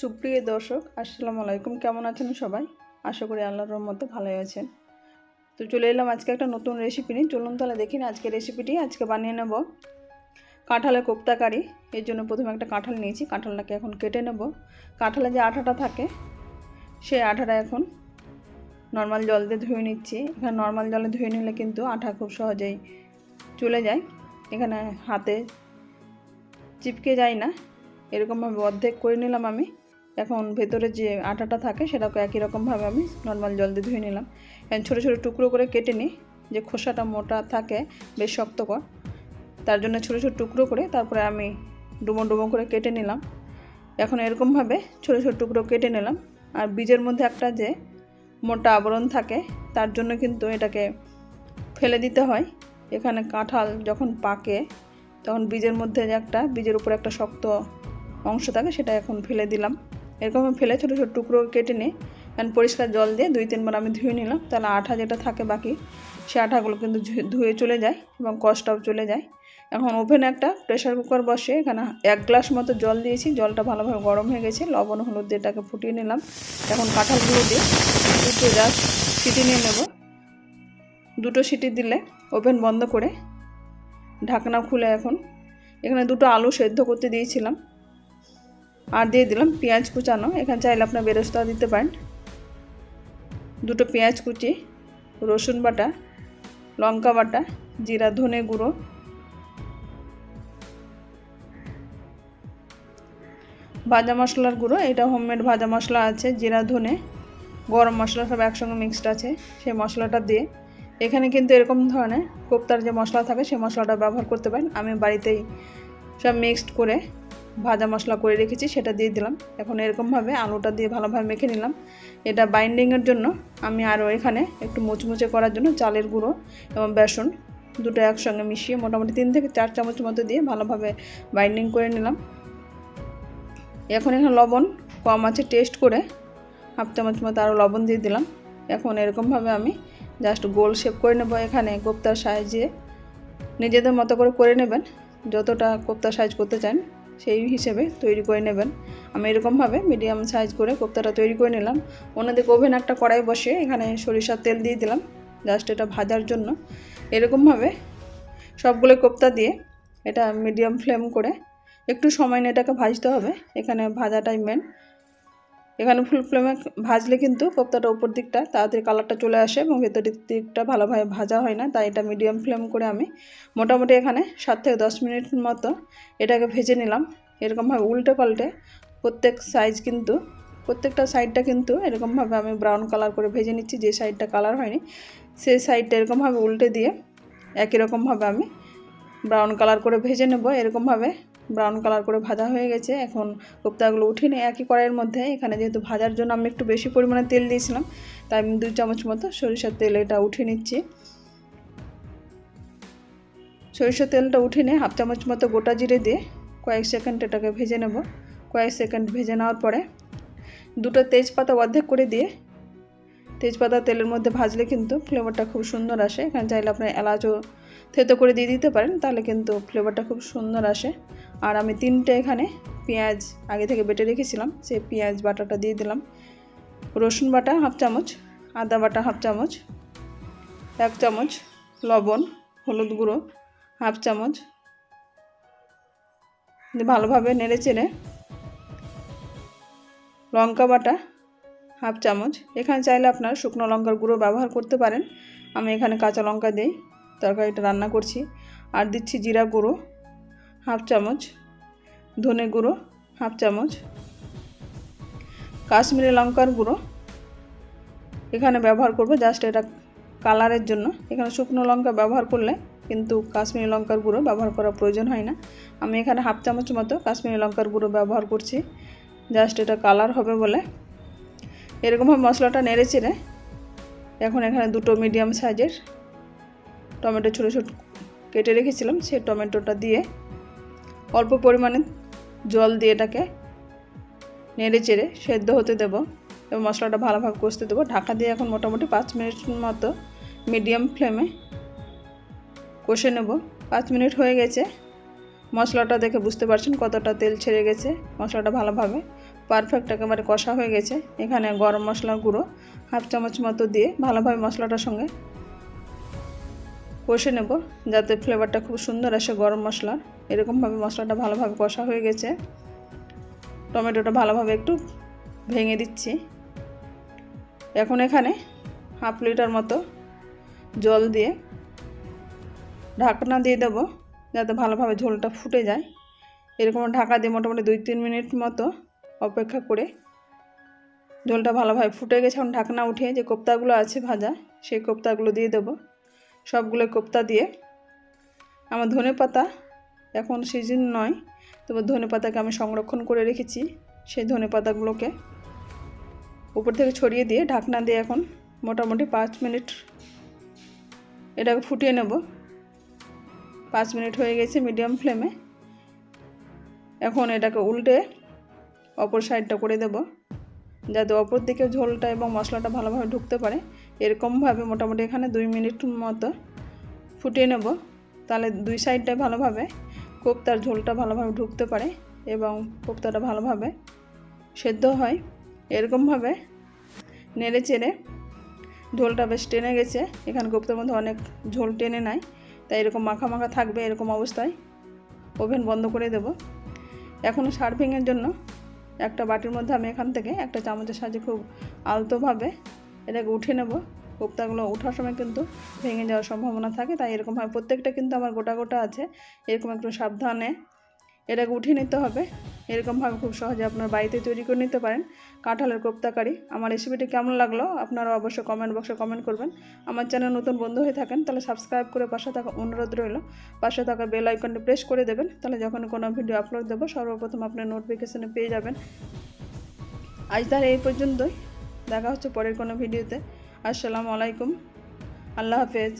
সুপ্রিয় দর্শক, আসসালামু আলাইকুম। কেমন আছেন সবাই? আশা করি আল্লাহর রহমতে ভালোই আছেন। তো চলে এলাম আজকে একটা নতুন রেসিপি নিয়ে। চলুন তাহলে দেখি না আজকে রেসিপিটি আজকে বানিয়ে নেব কাঁঠালের কোপ্তা কারি এর জন্য প্রথমে একটা কাঁঠাল নিয়েছি। কাঁঠালটাকে এখন কেটে নেব। কাঁঠালে যে আঠাটা থাকে, সেই আঠাটা এখন নর্মাল জল দিয়ে ধুয়ে নিচ্ছি। এখানে নর্মাল জলে ধুয়ে নিলে কিন্তু আঠা খুব সহজেই চলে যায়। এখানে হাতে চিপকে যায় না। এরকমভাবে অর্ধেক করে নিলাম আমি। এখন ভেতরে যে আটাটা থাকে সেটাকে একই রকমভাবে আমি নর্মাল জল দিয়ে ধুয়ে নিলাম। এখন ছোটো ছোটো টুকরো করে কেটে নিই, যে খোসাটা মোটা থাকে, বেশ শক্তকর। তার জন্য ছোটো ছোটো টুকরো করে তারপরে আমি ডুমো ডুমো করে কেটে নিলাম। এখন এরকমভাবে ছোটো ছোটো টুকরো কেটে নিলাম। আর বীজের মধ্যে একটা যে মোটা আবরণ থাকে, তার জন্য কিন্তু এটাকে ফেলে দিতে হয়। এখানে কাঁঠাল যখন পাকে, তখন বীজের মধ্যে যে একটা, বীজের উপর একটা শক্ত অংশ থাকে, সেটা এখন ফেলে দিলাম। এরকম ফেলে ছোটো ছোটো টুকরো কেটে নিয়ে এখন পরিষ্কার জল দিয়ে দুই তিনবার আমি ধুয়ে নিলাম। তাহলে আঠা যেটা থাকে বাকি, সে আঠাগুলো কিন্তু ধুয়ে- চলে যায় এবং কষ্টটাও চলে যায়। এখন ওভেনে একটা প্রেশার কুকার বসে এখানে এক গ্লাস মতো জল দিয়েছি। জলটা ভালোভাবে গরম হয়ে গেছে। লবণ, হলুদ দিয়ে এটাকে ফুটিয়ে নিলাম। এখন কাঁঠালগুলো দিয়ে দুটো জাস্ট সিটি নিয়ে নেব। দুটো সিটি দিলে ওভেন বন্ধ করে ঢাকনা খুলে এখন। এখানে দুটো আলু সেদ্ধ করতে দিয়েছিলাম। আর দিয়ে দিলাম পেঁয়াজ কুচানো। এখানে চাইলে আপনার বেরোস্তা দিতে পারেন। দুটো পেঁয়াজ কুচি, রসুন বাটা, লঙ্কা বাটা, জিরা, ধনে গুঁড়ো। ভাজা মশলার গুঁড়ো, এটা হোমমেড ভাজা মশলা আছে, জিরা, ধনে, গরম মশলা সব একসঙ্গে মিক্সড আছে সেই মশলাটা দিয়ে। এখানে কিন্তু এরকম ধরনের কোপ্তার যে মশলা থাকে সেই মশলাটা ব্যবহার করতে পারেন। আমি বাড়িতেই সব মিক্সড করে ভাজা মশলা করে রেখেছি, সেটা দিয়ে দিলাম। এখন এরকমভাবে আলুটা দিয়ে ভালোভাবে মেখে নিলাম। এটা বাইন্ডিংয়ের জন্য আমি আরও এখানে একটু মুচমুচে করার জন্য চালের গুঁড়ো এবং বেসন দুটো একসঙ্গে মিশিয়ে মোটামুটি তিন থেকে চার চামচ মতো দিয়ে ভালোভাবে বাইন্ডিং করে নিলাম। এখন এখানে লবণ কম আছে টেস্ট করে হাফ চামচ মতো আরও লবণ দিয়ে দিলাম। এখন এরকমভাবে আমি জাস্ট গোল শেপ করে নেব এখানে কোপ্তার সাইজে। নিজেদের মতো করে করে নেবেন, যতটা কোপ্তা সাইজ করতে চান। সেই হিসেবে তৈরি করে নেবেন। আমি এরকমভাবে মিডিয়াম সাইজ করে কোপ্তাটা তৈরি করে নিলাম। অন্যদিকে ওভেন একটা কড়াই বসে এখানে সরিষার তেল দিয়ে দিলাম জাস্ট এটা ভাজার জন্য। এরকমভাবে সবগুলো কোপ্তা দিয়ে এটা মিডিয়াম ফ্লেম করে একটু সময় নিয়ে এটাকে ভাজতে হবে। এখানে ভাজাটাই মেন এখানে ফুল ফ্লেমে ভাজলে কিন্তু কোপ্তাটা উপর দিকটা, তাড়াতাড়ি কালারটা চলে আসে এবং ভেতরের দিকটা ভালোভাবে ভাজা হয় না। তাই এটা মিডিয়াম ফ্লেম করে আমি মোটামুটি এখানে সাত থেকে দশ মিনিট মতো এটাকে ভেজে নিলাম। এরকমভাবে উল্টে পাল্টে প্রত্যেক সাইজ কিন্তু, প্রত্যেকটা সাইডটা কিন্তু এরকমভাবে আমি ব্রাউন কালার করে ভেজে নিচ্ছি, যে সাইডটা কালার হয়নি, সেই সাইডটা এরকমভাবে উল্টে দিয়ে একই রকমভাবে আমি ব্রাউন কালার করে ভেজে নেব। এরকমভাবে ব্রাউন কালার করে ভাজা হয়ে গেছে। এখন কোপ্তাগুলো উঠে নিয়ে একই কড়াইয়ের মধ্যে, এখানে যেহেতু ভাজার জন্য আমি একটু বেশি পরিমাণে তেল দিয়েছিলাম, তাই আমি দুই চামচ মতো সরিষার তেল এটা উঠে নিচ্ছি। সরিষার তেলটা উঠে নিয়ে হাফ চামচ মতো গোটা জিরে দিয়ে কয়েক সেকেন্ড এটাকে ভেজে নেব। কয়েক সেকেন্ড ভেজে নেওয়ার পরে দুটো তেজপাতা অর্ধেক করে দিয়ে তেজপাতা তেলের মধ্যে ভাজলে কিন্তু ফ্লেভারটা খুব সুন্দর আসে। এখানে চাইলে আপনার এলাচও থেতো করে দিয়ে দিতে পারেন, তাহলে কিন্তু ফ্লেভারটা খুব সুন্দর আসে। আর আমি তিনটে এখানে পেঁয়াজ আগে থেকে বেটে রেখেছিলাম, সেই পেঁয়াজ বাটাটা দিয়ে দিলাম। রসুন বাটা হাফ চামচ, আদা বাটা হাফ চামচ, এক চামচ লবণ, হলুদ গুঁড়ো হাফ চামচ। ভালোভাবে নেড়ে চেড়ে লঙ্কা বাটা হাফ চামচ। এখানে চাইলে আপনার শুকনো লঙ্কার গুঁড়ো ব্যবহার করতে পারেন। আমি এখানে কাঁচা লঙ্কা দিই তরকারিটা রান্না করছি। আর দিচ্ছি জিরা গুঁড়ো হাফ চামচ ধনে গুঁড়ো, হাফ চামচ। কাশ্মীরি লঙ্কার গুঁড়ো। এখানে ব্যবহার করব জাস্ট এটা কালারের জন্য। এখানে শুকনো লঙ্কা ব্যবহার করলে কিন্তু কাশ্মীরি লঙ্কার গুঁড়ো ব্যবহার করা প্রয়োজন হয় না। আমি এখানে হাফ চামচ মতো কাশ্মীরি লঙ্কার গুঁড়ো ব্যবহার করছি। জাস্ট এটা কালার হবে বলে। এরকমভাবে মশলাটা নেড়ে চেড়ে এখন এখানে দুটো মিডিয়াম সাইজের টমেটো ছোটো ছোটো কেটে রেখেছিলাম। সেই টমেটোটা দিয়ে অল্প পরিমাণে জল দিয়ে এটাকে নেড়ে চেড়ে সেদ্ধ হতে দেবো এবং মশলাটা ভালোভাবে কষতে দেবো। ঢাকা দিয়ে এখন মোটামুটি পাঁচ মিনিট মতো মিডিয়াম ফ্লেমে কষে নেব। পাঁচ মিনিট হয়ে গেছে। মশলাটা দেখে বুঝতে পারছেন কতটা তেল ছেড়ে গেছে। মশলাটা ভালোভাবে পারফেক্ট একেবারে কষা হয়ে গেছে। এখানে গরম মশলার গুঁড়ো হাফ চামচ মতো দিয়ে ভালোভাবে মশলাটার সঙ্গে কষে নেব যাতে ফ্লেভারটা খুব সুন্দর আসে গরম মশলার এরকমভাবে মশলাটা ভালোভাবে কষা হয়ে গেছে। টমেটোটা ভালোভাবে একটু ভেঙে দিচ্ছি। এখন এখানে হাফ লিটার মতো জল দিয়ে ঢাকনা দিয়ে দেবো যাতে ভালোভাবে ঝোলটা ফুটে যায়। এরকম ঢাকা দিয়ে মোটামুটি দুই তিন মিনিট মতো অপেক্ষা করে ঝোলটা ভালোভাবে ফুটে গেছে। এখন ঢাকনা উঠিয়ে যে কোপ্তাগুলো আছে ভাজা, সেই কোপ্তাগুলো দিয়ে দেবো। সবগুলো কোপ্তা দিয়ে। আমার ধনে পাতা এখন সিজন নয়, তবে ধনে পাতাকে আমি সংরক্ষণ করে রেখেছি সেই ধনে পাতাগুলোকে। উপর থেকে ছড়িয়ে দিয়ে ঢাকনা দিয়ে এখন মোটামুটি পাঁচ মিনিট এটাকে ফুটিয়ে নেব। পাঁচ মিনিট হয়ে গেছে মিডিয়াম ফ্লেমে। এখন এটাকে উল্টে অপর সাইডটা করে দেব, যাতে অপর দিকে ঝোলটা এবং মশলাটা ভালোভাবে ঢুকতে পারে। এরকমভাবে মোটামুটি এখানে দুই মিনিট মতো ফুটিয়ে নেব। তাহলে দুই সাইডটায় ভালোভাবে কোপ্তার ঝোলটা ভালোভাবে ঢুকতে পারে এবং কোপ্তাটা ভালোভাবে সেদ্ধ হয়। এরকমভাবে নেড়ে চেড়ে ঝোলটা বেশ টেনে গেছে। এখানে কোপ্তার মধ্যে অনেক ঝোল টেনে নেয়, তাই এরকম মাখা মাখা থাকবে এরকম অবস্থায়। ওভেন বন্ধ করে দেব। এখন সার্ভিংয়ের জন্য একটা বাটির মধ্যে আমি এখান থেকে একটা চামচের সাহায্যে খুব আলতোভাবে এটাকে উঠে নেব। কোপ্তাগুলো ওঠার সময় কিন্তু ভেঙে যাওয়ার সম্ভাবনা থাকে, তাই এরকমভাবে প্রত্যেকটা কিন্তু আমার গোটা গোটা আছে। এরকম একটু সাবধানে এটাকে উঠিয়ে নিতে হবে। এরকমভাবে খুব সহজে আপনার বাড়িতে তৈরি করে নিতে পারেন। কাঁঠালের কোপ্তাকারি, আমার রেসিপিটি কেমন লাগল আপনারা অবশ্যই কমেন্ট বক্সে কমেন্ট করবেন। আমার চ্যানেল নতুন বন্ধু হয়ে থাকেন, তাহলে সাবস্ক্রাইব করে পাশে থাকা অনুরোধ রইল। পাশে থাকা বেল আইকনটি প্রেস করে দেবেন, তাহলে যখন কোনো ভিডিও আপলোড দেবো, সর্বপ্রথম আপনার নোটিফিকেশানে পেয়ে যাবেন। আজ তাহলে এই পর্যন্তই। দেখা হচ্ছে পরের কোনো ভিডিওতে। আসসালামু আলাইকুম। আল্লাহ হাফেজ।